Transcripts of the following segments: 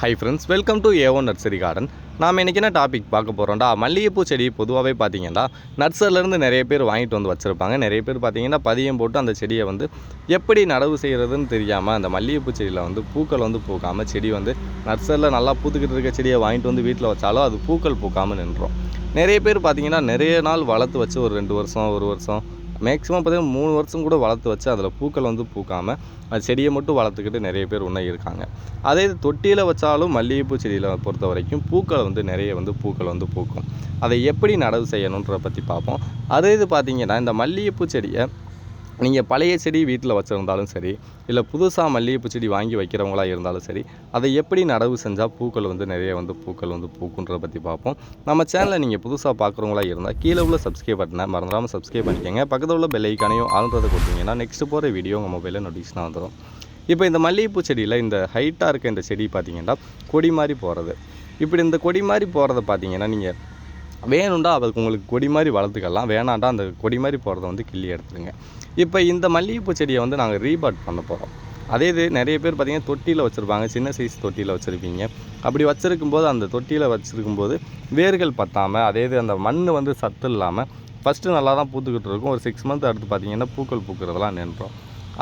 Hi friends welcome to A one nursery garden நாம் இன்றைக்கி என்ன டாபிக் பார்க்க போகிறோம்டா மல்லிகைப்பூ செடி பொதுவாகவே பார்த்தீங்கன்னா நர்சரிலேருந்து நிறைய பேர் வாங்கிட்டு வந்து வச்சுருப்பாங்க. நிறைய பேர் பார்த்தீங்கன்னா பதியம் போட்டு அந்த செடியை வந்து எப்படி நடவு செய்கிறதுன்னு தெரியாமல் அந்த மல்லிகைப்பூ செடியில் வந்து பூக்கள் வந்து பூக்காமல் செடி வந்து நர்சரியில் நல்லா பூத்துக்கிட்டு இருக்க செடியை வாங்கிட்டு வந்து வீட்டில் வச்சாலும் அது பூக்கள் பூக்காமல் நின்றோம் நிறைய பேர் பார்த்தீங்கன்னா நிறைய நாள் வளர்த்து வச்சு ஒரு ரெண்டு வருஷம் ஒரு வருஷம் மேக்ஸிமம் பார்த்தீங்கன்னா மூணு வருஷம் கூட வளர்த்து வச்சு அதில் பூக்கள் வந்து பூக்காமல் அது செடியை மட்டும் வளர்த்துக்கிட்டு நிறைய பேர் இன்னும் இருக்காங்க. அதே இது தொட்டியில் வச்சாலும் மல்லிகைப்பூ செடியில் பொறுத்த வரைக்கும் பூக்கள் வந்து நிறைய வந்து பூக்கள் வந்து பூக்கும். அதை எப்படி நடவு செய்யணுன்ற பற்றி பார்ப்போம். அதே இது பார்த்தீங்கன்னா இந்த மல்லிகைப்பூ செடியை நீங்கள் பழைய செடி வீட்டில் வச்சுருந்தாலும் சரி இல்லை புதுசாக மல்லிகைப்பூ செடி வாங்கி வைக்கிறவங்களா இருந்தாலும் சரி அதை எப்படி நடவு செஞ்சால் பூக்கள் வந்து நிறைய வந்து பூக்கள் வந்து பூக்குன்றதை பற்றி பார்ப்போம். நம்ம சேனலை நீங்கள் புதுசாக பார்க்குறவங்களா இருந்தால் கீழே உள்ள சப்ஸ்கிரைப் பட்டனை மறந்துடாமல் சப்ஸ்கிரைப் பண்ணிக்கோங்க. பக்கத்தில் உள்ள பெல் ஐக்கானையும் ஆழ்ந்ததை கொடுத்தீங்கன்னா நெக்ஸ்ட் போகிற வீடியோ உங்கள் மொபைலில் நோட்டிஃபிகேஷன் வந்துடும் இப்போ இந்த மல்லிகைப்பூ செடியில் இந்த ஹைட்டாக இருக்க இந்த செடி பார்த்தீங்கன்னா கொடி மாதிரி போகிறது இப்படி இந்த கொடி மாதிரி போகிறத பார்த்தீங்கன்னா நீங்கள் வேணும்டா அதுக்கு உங்களுக்கு கொடி மாதிரி வளர்த்துக்கலாம். வேணாண்டா அந்த கொடி மாதிரி போகிறத வந்து கிள்ளி எடுத்துருங்க. இப்போ இந்த மல்லிகைப்பூ செடியை வந்து நாங்கள் ரீபாட் பண்ண போகிறோம் அதே இது நிறைய பேர் பார்த்தீங்கன்னா தொட்டியில் வச்சுருப்பாங்க. சின்ன சைஸ் தொட்டியில் வச்சுருப்பீங்க. அப்படி வச்சுருக்கும்போது அந்த தொட்டியில் வச்சுருக்கும்போது வேர்கள் பற்றாமல் அதே இது அந்த மண் வந்து சத்து இல்லாமல் ஃபஸ்ட்டு நல்லா தான் பூத்துக்கிட்டு இருக்கும். ஒரு சிக்ஸ் மந்த் அடுத்து பார்த்தீங்கன்னா பூக்கள் பூக்கிறதெல்லாம் நின்றோம்.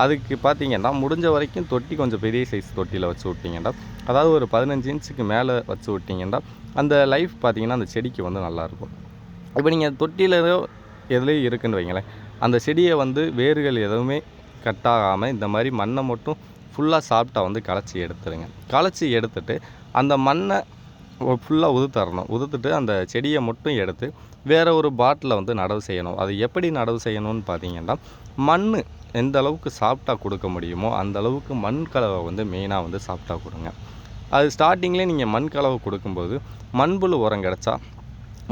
அதுக்கு பார்த்தீங்கன்னா முடிஞ்ச வரைக்கும் தொட்டி கொஞ்சம் பெரிய சைஸ் தொட்டியில் வச்சு விட்டிங்கன்னா அதாவது ஒரு பதினஞ்சு இன்ச்சுக்கு மேலே வச்சு விட்டிங்கன்னா அந்த லைஃப் பார்த்தீங்கன்னா அந்த செடிக்கு வந்து நல்லாயிருக்கும். இப்போ நீங்கள் தொட்டியில் எதுலேயும் இருக்குன்னு வைங்களேன். அந்த செடியை வந்து வேர்கள் எதுவுமே கட் ஆகாமல் இந்த மாதிரி மண்ணை மட்டும் ஃபுல்லாக சாப்பிட்டா வந்து களைச்சி எடுத்துருங்க. களைச்சி எடுத்துட்டு அந்த மண்ணை ஃபுல்லாக உதுத்தரணும். உதுத்துட்டு அந்த செடியை மட்டும் எடுத்து வேறு ஒரு பாட்டில் வந்து நடவு செய்யணும். அது எப்படி நடவு செய்யணும்னு பார்த்தீங்கன்னா மண் எந்த அளவுக்கு சாப்பிட்டா கொடுக்க முடியுமோ அந்த அளவுக்கு மண் கலவை வந்து மெயினாக வந்து சாப்பிட்டா கொடுங்க. அது ஸ்டார்டிங்லேயே நீங்கள் மண் கலவை கொடுக்கும்போது மண்புழு உரம் கிடச்சா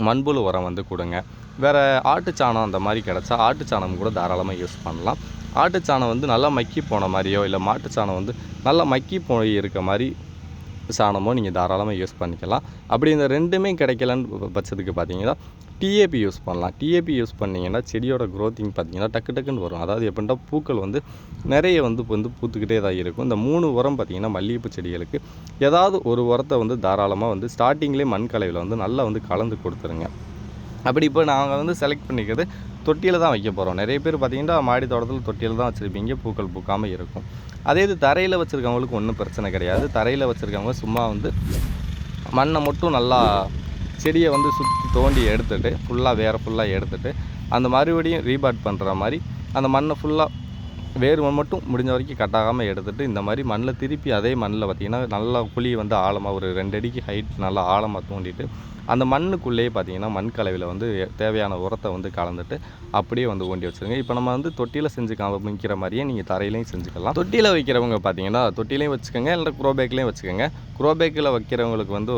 மண்புழு உரம் வந்து கொடுங்க. வேறு ஆட்டுச்சாணம் அந்த மாதிரி கிடச்சா ஆட்டுச்சாணம் கூட தாராளமாக யூஸ் பண்ணலாம். ஆட்டுச்சாணம் வந்து நல்லா மக்கி போன மாதிரியோ இல்லை மாட்டுச்சாணம் வந்து நல்லா மக்கி போய் இருக்க மாதிரி சாணமோ நீங்கள் தாராளமாக யூஸ் பண்ணிக்கலாம். அப்படி இந்த ரெண்டுமே கிடைக்கலன்னு பட்சத்துக்கு பார்த்தீங்கன்னா டிஏபி யூஸ் பண்ணலாம். டிஏபி யூஸ் பண்ணிங்கன்னா செடியோட க்ரோத்திங் பார்த்தீங்கன்னா டக்கு டக்குன்னு வரும். அதாவது எப்படின்னா பூக்கள் வந்து நிறைய வந்து வந்து பூத்துக்கிட்டே தான் இருக்கும். இந்த மூணு உரம் பார்த்தீங்கன்னா மல்லிகைப்பூ செடிகளுக்கு ஏதாவது ஒரு உரத்தை வந்து தாராளமாக வந்து ஸ்டார்டிங்லேயே மண் கலவையில் வந்து நல்லா வந்து கலந்து கொடுத்துருங்க. அப்படி இப்போ நாங்கள் வந்து செலக்ட் பண்ணிக்கிறது தொட்டியில் தான் வைக்க போகிறோம் நிறைய பேர் பார்த்திங்கன்னா மாடி தோட்டத்தில் தொட்டியில் தான் வச்சுருப்பீங்க. பூக்கள் பூக்காமல் இருக்கும். அதே இது தரையில் வச்சுருக்கவங்களுக்கு ஒன்றும் பிரச்சனை கிடையாது. தரையில் வச்சுருக்கவங்க சும்மா வந்து மண்ணை மட்டும் நல்லா செடியை வந்து சுற்றி தோண்டி எடுத்துகிட்டு ஃபுல்லாக வேறு ஃபுல்லாக எடுத்துகிட்டு அந்த மறுபடியும் ரீபாட் பண்ணுற மாதிரி அந்த மண்ணை ஃபுல்லாக வேர் மட்டும் முடிஞ்ச வரைக்கும் கட்டாகாமல் எடுத்துகிட்டு இந்த மாதிரி மண்ணில் திருப்பி அதே மண்ணில் பார்த்தீங்கன்னா நல்லா குழி வந்து ஆழமாக ஒரு ரெண்டு அடிக்கு ஹைட் நல்லா ஆழமாக தோண்டிட்டு அந்த மண்ணுக்குள்ளேயே பார்த்தீங்கன்னா மண் கலவையில் வந்து தேவையான உரத்தை வந்து கலந்துட்டு அப்படியே வந்து ஓண்டி வச்சுருங்க. இப்போ நம்ம வந்து தொட்டியில் செஞ்சு காமிக்கிற மாதிரியே நீங்கள் தரையிலையும் செஞ்சுக்கலாம். தொட்டியில் வைக்கிறவங்க பார்த்தீங்கன்னா தொட்டிலையும் வச்சுக்கோங்க இல்லை குரோபேக்லேயும் வச்சுக்கோங்க. குரோபேக்கில் வைக்கிறவங்களுக்கு வந்து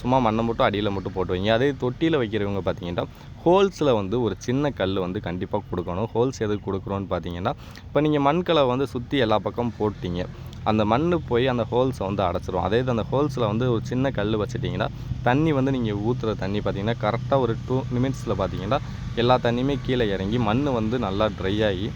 சும்மா மண்ணை மட்டும் அடியில் மட்டும் போட்டு வைங்க. அதே தொட்டியில் வைக்கிறவங்க பார்த்தீங்கன்னா ஹோல்ஸில் வந்து ஒரு சின்ன கல் வந்து கண்டிப்பாக கொடுக்கணும். ஹோல்ஸ் எதுக்கு கொடுக்குறோன்னு பார்த்தீங்கன்னா இப்போ நீங்கள் மண்கலை வந்து சுற்றி எல்லா பக்கம் போட்டிங்க. அந்த மண் போய் அந்த ஹோல்ஸை வந்து அடைச்சிரும். அதே அந்த ஹோல்ஸில் வந்து ஒரு சின்ன கல் வச்சிட்டிங்கன்னா தண்ணி வந்து நீங்கள் ஊற்றுற தண்ணி பார்த்தீங்கன்னா கரெக்டாக ஒரு டூ நிமிட்ஸில் பார்த்தீங்கன்னா எல்லா தண்ணியுமே கீழே இறங்கி மண் வந்து நல்லா ட்ரை ஆகி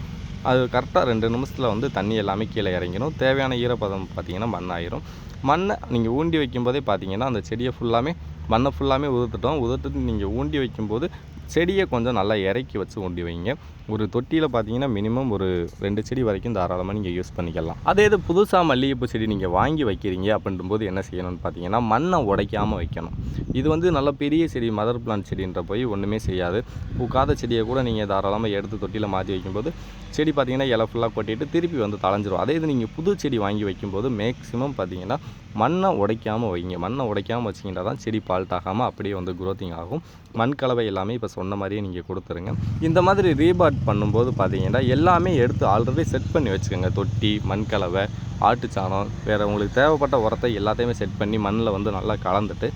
அது கரெக்டாக ரெண்டு நிமிஷத்தில் வந்து தண்ணி எல்லாமே கீழே இறங்கிடும். தேவையான ஈரப்பதம் பார்த்தீங்கன்னா மண் ஆயிரும். மண்ணை நீங்கள் ஊண்டி வைக்கும்போதே பார்த்தீங்கன்னா அந்த செடியை ஃபுல்லாமே மண்ணை ஃபுல்லாமே உதுத்துட்டோம். உதுத்துட்டு நீங்கள் ஊண்டி வைக்கும்போது செடியை கொஞ்சம் நல்லா இறக்கி வச்சு ஊண்டி வைங்க. ஒரு தொட்டியில் பார்த்தீங்கன்னா மினிமம் ஒரு ரெண்டு செடி வரைக்கும் தாராளமாக நீங்கள் யூஸ் பண்ணிக்கலாம். அதே இது புதுசாக மல்லிகைப்பூ செடி நீங்கள் வாங்கி வைக்கிறீங்க அப்படின்றபோது என்ன செய்யணும்னு பார்த்தீங்கன்னா மண்ணை உடைக்காமல் வைக்கணும். இது வந்து நல்ல பெரிய செடி மதர் பிளான்ட் செடின்ற போய் ஒன்றுமே செய்யாது. பூக்காத செடியை கூட நீங்கள் தாராளமாக எடுத்து தொட்டியில் மாற்றி வைக்கும்போது செடி பார்த்தீங்கன்னா இலை ஃபுல்லாக கொட்டிட்டு திருப்பி வந்து தளைஞ்சிரும் அதே இது நீங்கள் புது செடி வாங்கி வைக்கும்போது மேக்ஸிமம் பார்த்தீங்கன்னா மண்ணை உடைக்காமல் வைங்க. மண்ணை உடைக்காமல் வச்சிங்கன்னா தான் செடி பால்ட் ஆகாமல் அப்படியே வந்து குரோத்திங் ஆகும். மண் கலவை எல்லாமே இப்போ சொன்ன மாதிரியே நீங்கள் கொடுத்துருங்க. இந்த மாதிரி ரீபாட் பண்ணும்போது பார்த்தீங்கன்னா எல்லாமே எடுத்து ஆல்ரெடி செட் பண்ணி வச்சுக்கோங்க. தொட்டி மண் கலவை ஆட்டுச்சாணம் வேறு உங்களுக்கு தேவைப்பட்ட உரத்தை எல்லாத்தையுமே செட் பண்ணி மண்ணில் வந்து நல்லா கலந்துட்டு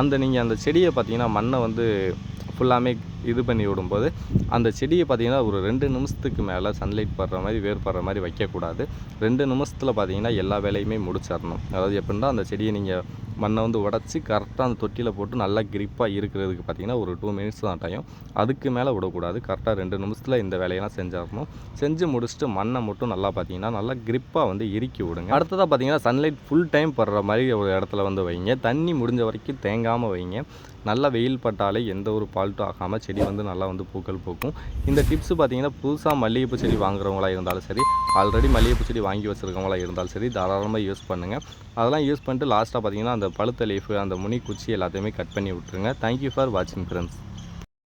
அந்த நீங்கள் அந்த செடியை பார்த்தீங்கன்னா மண்ணை வந்து ஃபுல்லாமே இது பண்ணி விடும்போது அந்த செடியை பார்த்தீங்கன்னா ஒரு ரெண்டு நிமிஷத்துக்கு மேலே சன்லைட் படுற மாதிரி வேர் படுற மாதிரி வைக்கக்கூடாது. ரெண்டு நிமிஷத்தில் பார்த்தீங்கன்னா எல்லா வேலையுமே முடிச்சிடணும். அதாவது எப்படின்னா அந்த செடியை நீங்கள் மண்ணை வந்து உடச்சி கரெக்டாக அந்த தொட்டியில் போட்டு நல்லா கிரிப்பாக இருக்கிறதுக்கு பார்த்தீங்கன்னா ஒரு டூ மினிட்ஸ் தான் டைம் அதுக்கு மேலே விடக்கூடாது. கரெக்டாக ரெண்டு நிமிஷத்தில் இந்த வேலையெல்லாம் செஞ்சாகணும் செஞ்சு முடிச்சுட்டு மண்ணை மட்டும் நல்லா பார்த்தீங்கன்னா நல்லா கிரிப்பாக வந்து இறுக்கி விடுங்க. அடுத்ததாக பார்த்தீங்கன்னா சன்லைட் ஃபுல் டைம் படுற மாதிரி ஒரு இடத்துல வந்து வைங்க. தண்ணி முடிஞ்ச வரைக்கும் தேங்காமல் வைங்க. நல்லா வெயில் பட்டாலே எந்த ஒரு பால்ட்டும் ஆகாமல் செடி வந்து நல்லா வந்து பூக்கள் பூக்கும். இந்த டிப்ஸ் பார்த்தீங்கன்னா புதுசாக மல்லிகைப்பூ செடி வாங்குறவங்களா இருந்தாலும் சரி ஆல்ரெடி மல்லிகைப்பூ செடி வாங்கி வச்சுருக்கவங்களா இருந்தாலும் சரி தாராளமாக யூஸ் பண்ணுங்கள் அதெல்லாம் யூஸ் பண்ணிட்டு லாஸ்ட்டாக பார்த்தீங்கன்னா அந்த பழுத்த லீஃபு அந்த முனி குச்சி எல்லாத்தையுமே கட் பண்ணி விட்ருங்க தேங்க்யூ ஃபார் வாட்சிங் ஃப்ரெண்ட்ஸ்